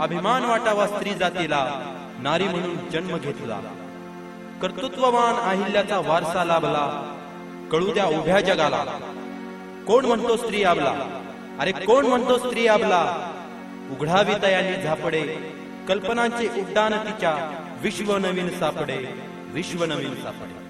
अभिमान वाटावा स्त्री जातीला नारी म्हणून जन्म घेतला. कर्तृत्ववान अहिल्याचा वारसा लाभला. कळू द्या उभ्या जगाला. कोण म्हणतो स्त्री आबला? अरे कोण म्हणतो स्त्री आबला? उघडावी तयाने झापडे. कल्पनांचे उड्डाण तिच्या विश्व नवीन सापडे. विश्व नवीन सापडे.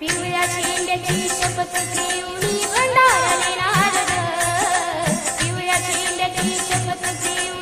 पिवळ्या शेंड्याची शपथ घेऊन भंडारा नेणार पिवळ्या शेंड्याची शपथ घेऊन